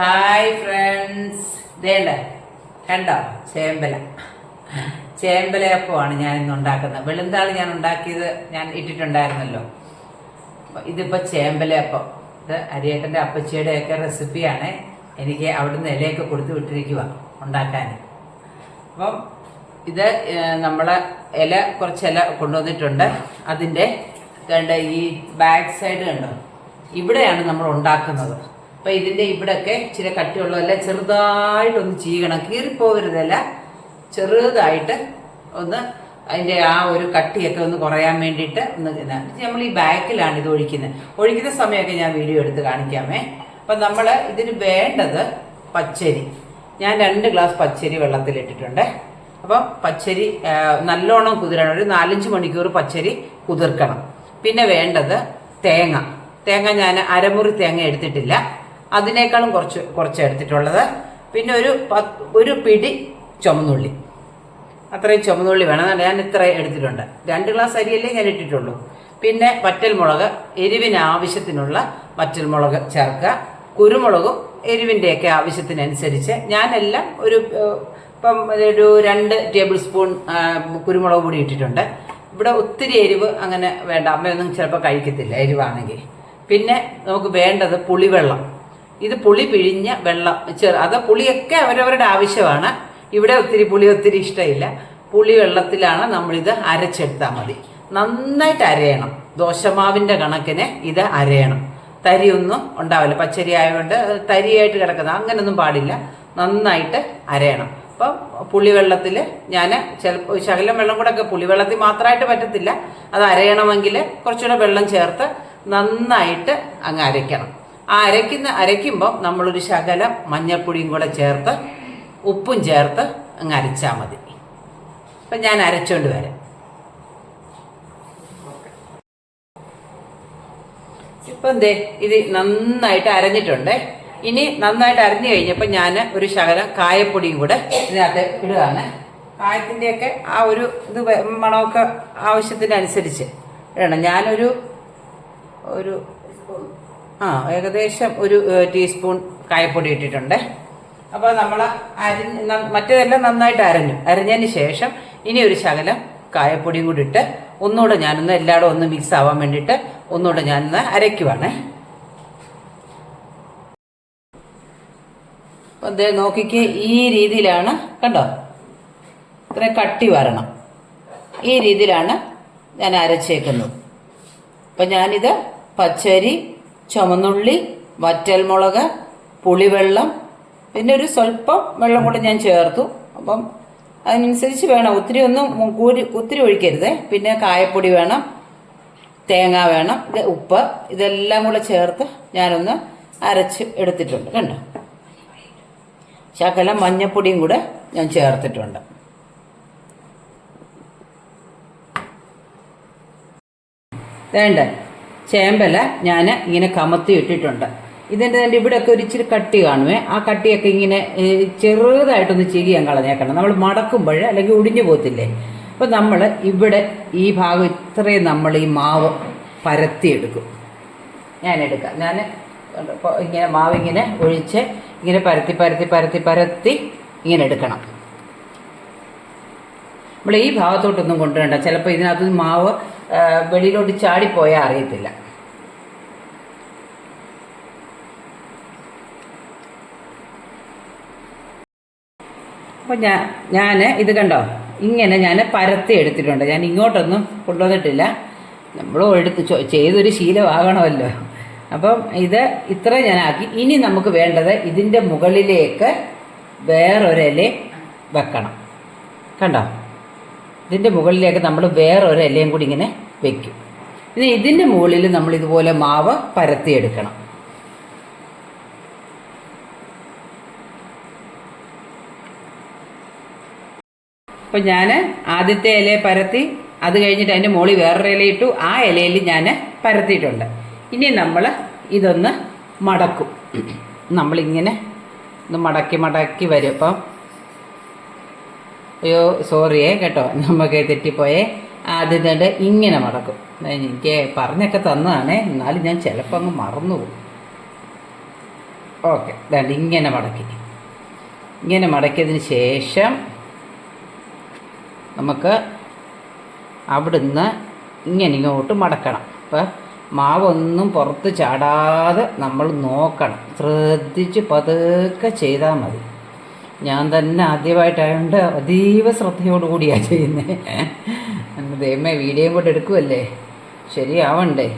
Hi friends ദേണ്ട കണ്ടോ? ചേമ്പല. ചേമ്പലയപ്പമാണ് ഞാൻ ഇന്ന് ഉണ്ടാക്കുന്നത്. വെളുന്താളി ഞാൻ ഉണ്ടാക്കിയത് ഞാൻ ഇട്ടിട്ടുണ്ടായിരുന്നല്ലോ. ഇതിപ്പോ ചേമ്പലയപ്പം. ഇത് അരിയേട്ടന്റെ അപ്പച്ചിയുടെ ഒക്കെ റെസിപ്പിയാണ്. എനിക്ക് അവിടുന്ന് ഇലയൊക്കെ കൊടുത്ത് വിട്ടിരിക്കുക ഉണ്ടാക്കാൻ. അപ്പം ഇത് നമ്മളെ ഇല കുറച്ച് ഇല കൊണ്ടുവന്നിട്ടുണ്ട്. അതിന്റെ ഈ ബാക്ക് സൈഡ് കണ്ടോ? ഇവിടെയാണ് നമ്മൾ ഉണ്ടാക്കുന്നത്. അപ്പം ഇതിന്റെ ഇവിടെയൊക്കെ ഇച്ചിരി കട്ടിയുള്ളതല്ല ചെറുതായിട്ടൊന്ന് ചീകണം. കീറിപ്പോകരുതല്ല. ചെറുതായിട്ട് ഒന്ന് അതിന്റെ ആ ഒരു കട്ടിയൊക്കെ ഒന്ന് കുറയാൻ വേണ്ടിയിട്ട് ഒന്ന് നമ്മൾ ഈ ബാക്കിലാണ് ഇത് ഒഴിക്കുന്നത്. ഒഴിക്കുന്ന സമയമൊക്കെ ഞാൻ വീഡിയോ എടുത്ത് കാണിക്കാമേ. അപ്പം നമ്മൾ ഇതിന് വേണ്ടത് പച്ചരി. ഞാൻ രണ്ട് ഗ്ലാസ് പച്ചരി വെള്ളത്തിലിട്ടിട്ടുണ്ട്. അപ്പം പച്ചരി നല്ലോണം കുതിരണം. ഒരു നാലഞ്ച് മണിക്കൂർ പച്ചരി കുതിർക്കണം. പിന്നെ വേണ്ടത് തേങ്ങ. തേങ്ങ ഞാൻ അരമുറി തേങ്ങ എടുത്തിട്ടില്ല. അതിനേക്കാളും കുറച്ച് കുറച്ച് എടുത്തിട്ടുള്ളത്. പിന്നെ ഒരു ഒരു പിടി ചുമന്നുള്ളി. അത്രയും ചുമന്നുള്ളി വേണം. ഞാൻ ഇത്ര എടുത്തിട്ടുണ്ട്. രണ്ട് ഗ്ലാസ് അരിയല്ലേ ഞാൻ ഇട്ടിട്ടുള്ളൂ. പിന്നെ വറ്റൽമുളക് എരിവിന് ആവശ്യത്തിനുള്ള വറ്റൽമുളക് ചേർക്കുക. കുരുമുളകും എരിവിന്റെയൊക്കെ ആവശ്യത്തിനനുസരിച്ച് ഞാനെല്ലാം ഒരു ഇപ്പം ഒരു രണ്ട് ടേബിൾ സ്പൂൺ കുരുമുളക് പൊടി ഇട്ടിട്ടുണ്ട്. ഇവിടെ ഒത്തിരി എരിവ് അങ്ങനെ വേണ്ട. അമ്മയൊന്നും ചിലപ്പോൾ കഴിക്കത്തില്ല. എരിവാണെങ്കിൽ. പിന്നെ നമുക്ക് വേണ്ടത് പുളിവെള്ളം. ഇത് പുളി പിഴിഞ്ഞ വെള്ളം ചെറു അത് പുളിയൊക്കെ അവരവരുടെ ആവശ്യമാണ്. ഇവിടെ ഒത്തിരി പുളി ഒത്തിരി ഇഷ്ടമില്ല. പുളി വെള്ളത്തിലാണ് നമ്മളിത് അരച്ചെടുത്താൽ മതി. നന്നായിട്ട് അരയണം. ദോശമാവിന്റെ കണക്കിന് ഇത് അരയണം. തരിയൊന്നും ഉണ്ടാവില്ല. പച്ചരി ആയതുകൊണ്ട് തരിയായിട്ട് കിടക്കുന്നത് അങ്ങനൊന്നും പാടില്ല. നന്നായിട്ട് അരയണം. അപ്പം പുളിവെള്ളത്തിൽ ഞാൻ ചിലപ്പോൾ ശകലം വെള്ളം കൂടെ ഒക്കെ പുളിവെള്ളത്തിൽ മാത്രമായിട്ട് പറ്റത്തില്ല. അത് അരയണമെങ്കിൽ കുറച്ചുകൂടെ വെള്ളം ചേർത്ത് നന്നായിട്ട് അങ്ങ് അരയ്ക്കണം. ആ അരയ്ക്കുന്ന അരയ്ക്കുമ്പോൾ നമ്മളൊരു ശകലം മഞ്ഞൾപ്പൊടിയും കൂടെ ചേർത്ത് ഉപ്പും ചേർത്ത് അങ്ങ് അരച്ചാൽ മതി. അപ്പം ഞാൻ അരച്ചുകൊണ്ട് വരാം. ഇപ്പം എന്തേ ഇത് നന്നായിട്ട് അരഞ്ഞിട്ടുണ്ട്. ഇനി നന്നായിട്ട് അരഞ്ഞു കഴിഞ്ഞപ്പോൾ ഞാൻ ഒരു ശകലം കായപ്പൊടിയും കൂടെ ഇതിനകത്ത് ഇടുകയാണ്. കായത്തിന്റെയൊക്കെ ആ ഒരു ഇത് മണമൊക്കെ ആവശ്യത്തിനനുസരിച്ച് ഇടണം. ഞാനൊരു ഒരു ആ ഏകദേശം ഒരു ടീസ്പൂൺ കായപ്പൊടി ഇട്ടിട്ടുണ്ട്. അപ്പോൾ നമ്മൾ അരി മറ്റേതെല്ലാം നന്നായിട്ട് അരഞ്ഞു. അരഞ്ഞതിന് ശേഷം ഇനി ഒരു ശകലം കായപ്പൊടിയും കൂടി ഇട്ട് ഒന്നുകൂടെ ഞാനൊന്ന് എല്ലായിടും ഒന്ന് മിക്സ് ആവാൻ വേണ്ടിയിട്ട് ഒന്നുകൂടെ ഞാനൊന്ന് അരയ്ക്കുവാണേ. അപ്പം ദേ നോക്കിക്ക് ഈ രീതിയിലാണ് കണ്ടോ? ഇത്ര കട്ടി വരണം. ഈ രീതിയിലാണ് ഞാൻ അരച്ചേക്കുന്നത്. അപ്പം ഞാനിത് പച്ചരി ചുമന്നുള്ളി വറ്റൽമുളക് പുളിവെള്ളം പിന്നെ ഒരു സ്വല്പം വെള്ളം കൂടെ ഞാൻ ചേർത്തു. അപ്പം അതിനനുസരിച്ച് വേണം. ഒത്തിരി ഒന്നും കൂരി ഒത്തിരി ഒഴിക്കരുത്. പിന്നെ കായപ്പൊടി വേണം തേങ്ങ വേണം ഇത് ഉപ്പ് ഇതെല്ലാം കൂടെ ചേർത്ത് ഞാനൊന്ന് അരച്ച് എടുത്തിട്ടുണ്ട്. കണ്ടോ? ശകലം മഞ്ഞപ്പൊടിയും കൂടെ ഞാൻ ചേർത്തിട്ടുണ്ട്. വേണ്ട? ചേമ്പല ഞാൻ ഇങ്ങനെ കമത്തി ഇട്ടിട്ടുണ്ട്. ഇതിന്റെ തന്നെ ഇവിടെയൊക്കെ ഒരു ഇച്ചിരി കട്ടി കാണുമേ ആ കട്ടിയൊക്കെ ഇങ്ങനെ ചെറുതായിട്ടൊന്ന് ചിരിയാൻ കളഞ്ഞേക്കണം. നമ്മൾ മടക്കുമ്പോൾ അല്ലെങ്കിൽ ഒടിഞ്ഞു പോകത്തില്ലേ? അപ്പോൾ നമ്മൾ ഇവിടെ ഈ ഭാഗം ഇത്രയും നമ്മൾ ഈ മാവ് പരത്തിയെടുക്കും. ഞാൻ എടുക്കാം. ഞാൻ ഇങ്ങനെ മാവ് ഇങ്ങനെ ഒഴിച്ച് ഇങ്ങനെ പരത്തി പരത്തി പരത്തി പരത്തി ഇങ്ങനെ എടുക്കണം. നമ്മൾ ഈ ഭാഗത്തോട്ടൊന്നും കൊണ്ടുവരണ്ട. ചിലപ്പോൾ ഇതിനകത്ത് മാവ് വെളിയിലോട്ട് ചാടിപ്പോയാൽ അറിയത്തില്ല. അപ്പോൾ ഞാൻ ഞാൻ ഇത് കണ്ടോ? ഇങ്ങനെ ഞാൻ പരത്തി എടുത്തിട്ടുണ്ട്. ഞാൻ ഇങ്ങോട്ടൊന്നും കൊണ്ടുവന്നിട്ടില്ല. നമ്മൾ എടുത്ത് ചെയ്തൊരു ശീലമാകണമല്ലോ. അപ്പം ഇത് ഇത്ര ഞാനാക്കി. ഇനി നമുക്ക് വേണ്ടത് ഇതിന്റെ മുകളിലേക്ക് വേറൊരല വെക്കണം. കണ്ടോ? ഇതിന്റെ മുകളിലേക്ക് നമ്മൾ വേറൊരു ഇലയും കൂടി ഇങ്ങനെ വെക്കും. ഇനി ഇതിന്റെ മുകളിൽ നമ്മൾ ഇതുപോലെ മാവ് പരത്തിയെടുക്കണം. അപ്പം ഞാൻ ആദ്യത്തെ ഇല പരത്തി അത് കഴിഞ്ഞിട്ട് അതിന്റെ മുകളിൽ വേറൊരു ഇല ഇട്ടു. ആ ഇലയിൽ ഞാൻ പരത്തിയിട്ടുണ്ട്. ഇനി നമ്മൾ ഇതൊന്ന് മടക്കും. നമ്മളിങ്ങനെ ഒന്ന് മടക്കി മടക്കി വരും. അപ്പം അയ്യോ സോറിയേ കേട്ടോ. നമുക്ക് തെറ്റിപ്പോയേ. ആദ്യം തന്നെ ഇങ്ങനെ മടക്കും. എനിക്ക് പറഞ്ഞൊക്കെ തന്നതാണ്. എന്നാലും ഞാൻ ചിലപ്പോൾ അങ്ങ് മറന്നു പോകും ഓക്കെ ദാണ്ട് ഇങ്ങനെ മടക്കി. ഇങ്ങനെ മടക്കിയതിന് ശേഷം നമുക്ക് അവിടുന്ന് ഇങ്ങനെ ഇങ്ങോട്ട് മടക്കണം. അപ്പം മാവൊന്നും പുറത്ത് ചാടാതെ നമ്മൾ നോക്കണം. ശ്രദ്ധിച്ച് പതുക്കെ ചെയ്താൽ മതി. ഞാൻ തന്നെ ആദ്യമായിട്ടായതുകൊണ്ട് അതീവ ശ്രദ്ധയോടുകൂടിയാണ് ചെയ്യുന്നത് ദൈവമേ വീഡിയോയും കൂടെ എടുക്കുമല്ലേ ശരിയാവണ്ടേ?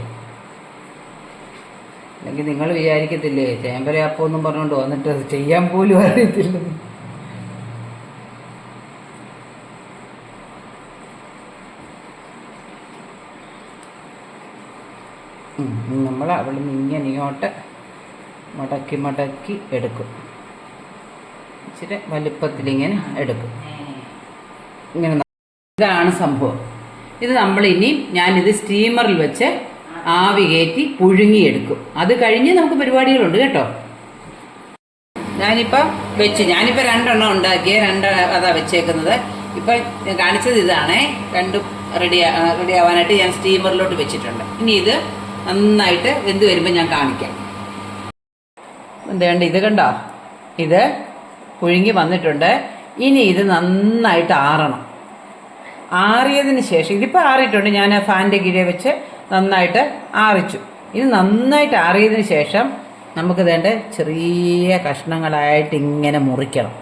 അല്ലെങ്കിൽ നിങ്ങൾ വിചാരിക്കത്തില്ലേ ഒന്നും പറഞ്ഞുകൊണ്ട് വന്നിട്ട് അത് ചെയ്യാൻ പോലും അറിയത്തില്ല നമ്മൾ അവിടെ നിന്ന് ഇങ്ങനെ ഇങ്ങോട്ട് മടക്കി മടക്കി എടുക്കും. ഇച്ചിരി വലുപ്പത്തിലിങ്ങനെ എടുക്കും. ഇങ്ങനെ ഇതാണ് സംഭവം. ഇത് നമ്മൾ ഇനി ഞാനിത് സ്റ്റീമറിൽ വെച്ച് ആവി കയറ്റി പുഴുങ്ങിയെടുക്കും. അത് കഴിഞ്ഞ് നമുക്ക് പരിപാടികളുണ്ട് കേട്ടോ. ഞാനിപ്പോൾ വെച്ച് ഞാനിപ്പോൾ രണ്ടെണ്ണം ഉണ്ടാക്കിയ രണ്ട് അതാ വെച്ചേക്കുന്നത്. ഇപ്പം കാണിച്ചത് ഇതാണേ. രണ്ടും റെഡി റെഡി ആവാനായിട്ട് ഞാൻ സ്റ്റീമറിലോട്ട് വെച്ചിട്ടുണ്ട്. ഇനി ഇത് നന്നായിട്ട് വെന്ത് വരുമ്പോൾ ഞാൻ കാണിക്കാം. എന്താണ്ട് ഇത് കണ്ടോ? ഇത് പുഴുങ്ങി വന്നിട്ടുണ്ട്. ഇനി ഇത് നന്നായിട്ട് ആറണം. ആറിയതിന് ശേഷം ഇതിപ്പോൾ ആറിയിട്ടുണ്ട്. ഞാൻ ഫാനിന്റെ കീഴെ വെച്ച് നന്നായിട്ട് ആറിച്ചു. ഇത് നന്നായിട്ട് ആറിയതിന് ശേഷം നമുക്ക് വേണ്ട ചെറിയ കഷ്ണങ്ങളായിട്ട് ഇങ്ങനെ മുറിക്കണം.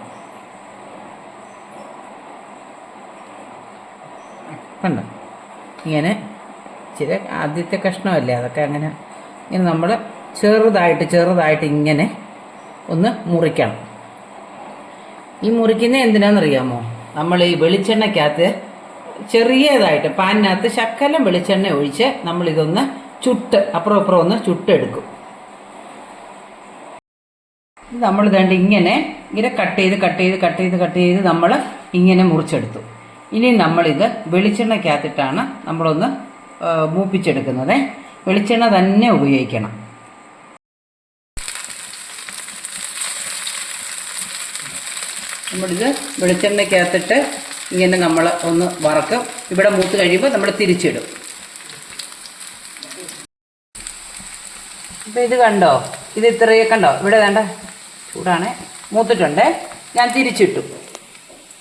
കണ്ടോ? ഇങ്ങനെ ചില ആദ്യത്തെ കഷ്ണമല്ലേ? അതൊക്കെ അങ്ങനെ ഇനി നമ്മൾ ചെറുതായിട്ട് ചെറുതായിട്ട് ഇങ്ങനെ ഒന്ന് മുറിക്കണം. ഈ മുറിക്കുന്ന എന്തിനാണെന്നറിയാമോ നമ്മൾ ഈ വെളിച്ചെണ്ണയ്ക്കകത്ത് ചെറിയതായിട്ട് പാനിനകത്ത് ശക്കലം വെളിച്ചെണ്ണ ഒഴിച്ച് നമ്മളിതൊന്ന് ചുട്ട് അപ്പുറം അപ്പുറം ഒന്ന് ചുട്ടെടുക്കും. നമ്മൾ കണ്ട് ഇങ്ങനെ ഇങ്ങനെ കട്ട് ചെയ്ത് കട്ട് ചെയ്ത് കട്ട് ചെയ്ത് കട്ട് ചെയ്ത് നമ്മൾ ഇങ്ങനെ മുറിച്ചെടുത്തു. ഇനി നമ്മളിത് വെളിച്ചെണ്ണയ്ക്കകത്തിട്ടാണ് നമ്മളൊന്ന് മൂപ്പിച്ചെടുക്കുന്നത്. വെളിച്ചെണ്ണ തന്നെ ഉപയോഗിക്കണം. നമ്മളിത് വെളിച്ചെണ്ണയ്ക്കകത്തിട്ട് ഇങ്ങനെ നമ്മൾ ഒന്ന് വറക്കും. ഇവിടെ മൂത്ത് കഴിയുമ്പോൾ നമ്മൾ തിരിച്ചിടും. ഇപ്പം ഇത് കണ്ടോ? ഇത് ഇത്രയേ കണ്ടോ? ഇവിടെ വേണ്ട. ചൂടാണേ. മൂത്തിട്ടുണ്ടേ. ഞാൻ തിരിച്ചിട്ടു.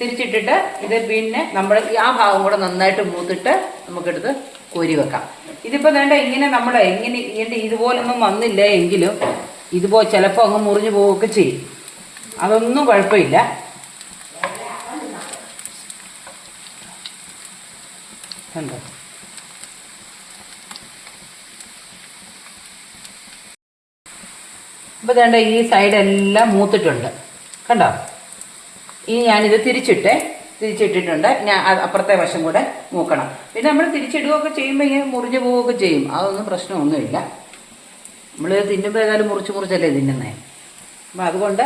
തിരിച്ചിട്ടിട്ട് ഇത് പിന്നെ നമ്മൾ ആ ഭാഗം കൂടെ നന്നായിട്ട് മൂത്തിട്ട് നമുക്കെടുത്ത് കോരി വെക്കാം. ഇതിപ്പോൾ വേണ്ട ഇങ്ങനെ നമ്മൾ എങ്ങനെ ഇങ്ങനെ ഇതുപോലൊന്നും വന്നില്ല എങ്കിലും ഇതുപോലെ ചിലപ്പോൾ അങ്ങ് മുറിഞ്ഞു പോവുകയൊക്കെ ചെയ്യും. അതൊന്നും കുഴപ്പമില്ല. കണ്ടോ? ഇപ്പം വേണ്ട ഈ സൈഡെല്ലാം മൂത്തിട്ടുണ്ട്. കണ്ടോ? ഇനി ഞാനിത് തിരിച്ചിട്ടെ തിരിച്ചിട്ടിട്ടുണ്ട്. ഞാൻ അപ്പുറത്തെ വശം കൂടെ മൂക്കണം. പിന്നെ നമ്മൾ തിരിച്ചിടുകയൊക്കെ ചെയ്യുമ്പോൾ ഇങ്ങനെ മുറിഞ്ഞു പോവുകയൊക്കെ ചെയ്യും. അതൊന്നും പ്രശ്നമൊന്നുമില്ല. നമ്മൾ തിന്നുമ്പോൾ ഏതായാലും മുറിച്ച് മുറിച്ചല്ലേ തിന്നുന്നേ. അപ്പം അതുകൊണ്ട്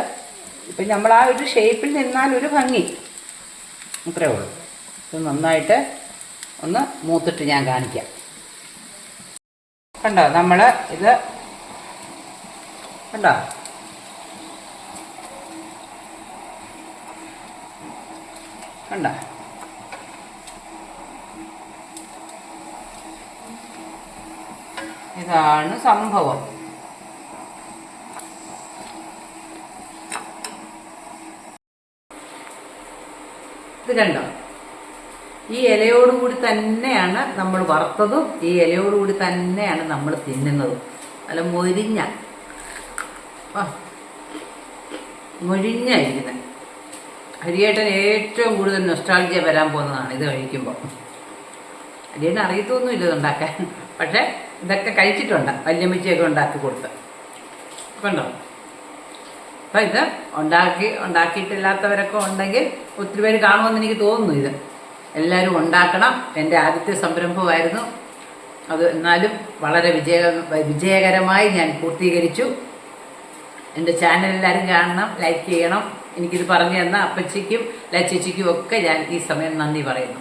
ഇപ്പം നമ്മൾ ആ ഒരു ഷേപ്പിൽ നിന്നാൽ ഒരു ഭംഗി. അത്രേ ഉള്ളൂ. ഇത് നന്നായിട്ട് ഒന്ന് മൂത്തിട്ട് ഞാൻ കാണിക്കാം. കണ്ടോ നമ്മൾ ഇത് കണ്ടോ? കണ്ട? ഇതാണ് സംഭവം. ഇത് കണ്ടോ? ഈ ഇലയോടുകൂടി തന്നെയാണ് നമ്മൾ വറുത്തതും ഈ ഇലയോടുകൂടി തന്നെയാണ് നമ്മൾ തിന്നുന്നതും. അല്ല മൊരിഞ്ഞ. മൊഴിഞ്ഞ മൊഴിഞ്ഞായിരിക്കുന്നത് ഹരിയേട്ടൻ ഏറ്റവും കൂടുതൽ നൊസ്റ്റാൾജിയ വരാൻ പോകുന്നതാണ് ഇത് കഴിക്കുമ്പോൾ ഹരിയേട്ടൻ അറിയത്തൊന്നുമില്ല ഇത് ഉണ്ടാക്കാൻ. പക്ഷേ ഇതൊക്കെ കഴിച്ചിട്ടുണ്ട്. വല്യമ്മച്ചിയൊക്കെ ഉണ്ടാക്കി കൊടുത്ത്. കണ്ടോ? അപ്പം ഇത് ഉണ്ടാക്കി ഉണ്ടാക്കിയിട്ടില്ലാത്തവരൊക്കെ ഉണ്ടെങ്കിൽ ഒത്തിരി പേര് കാണുമെന്ന് എനിക്ക് തോന്നുന്നു ഇത്. എല്ലാവരും ഉണ്ടാക്കണം. എന്റെ ആദ്യത്തെ സംരംഭമായിരുന്നു. അത് എന്നാലും വളരെ വിജയ വിജയകരമായി ഞാൻ പൂർത്തീകരിച്ചു. എന്റെ ചാനൽ എല്ലാവരും കാണണം ലൈക്ക് ചെയ്യണം. എനിക്കിത് പറഞ്ഞു തന്ന അപ്പച്ചിക്കും ലച്ചച്ചയ്ക്കും ഒക്കെ ഞാൻ ഈ സമയം നന്ദി പറയുന്നു.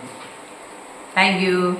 താങ്ക്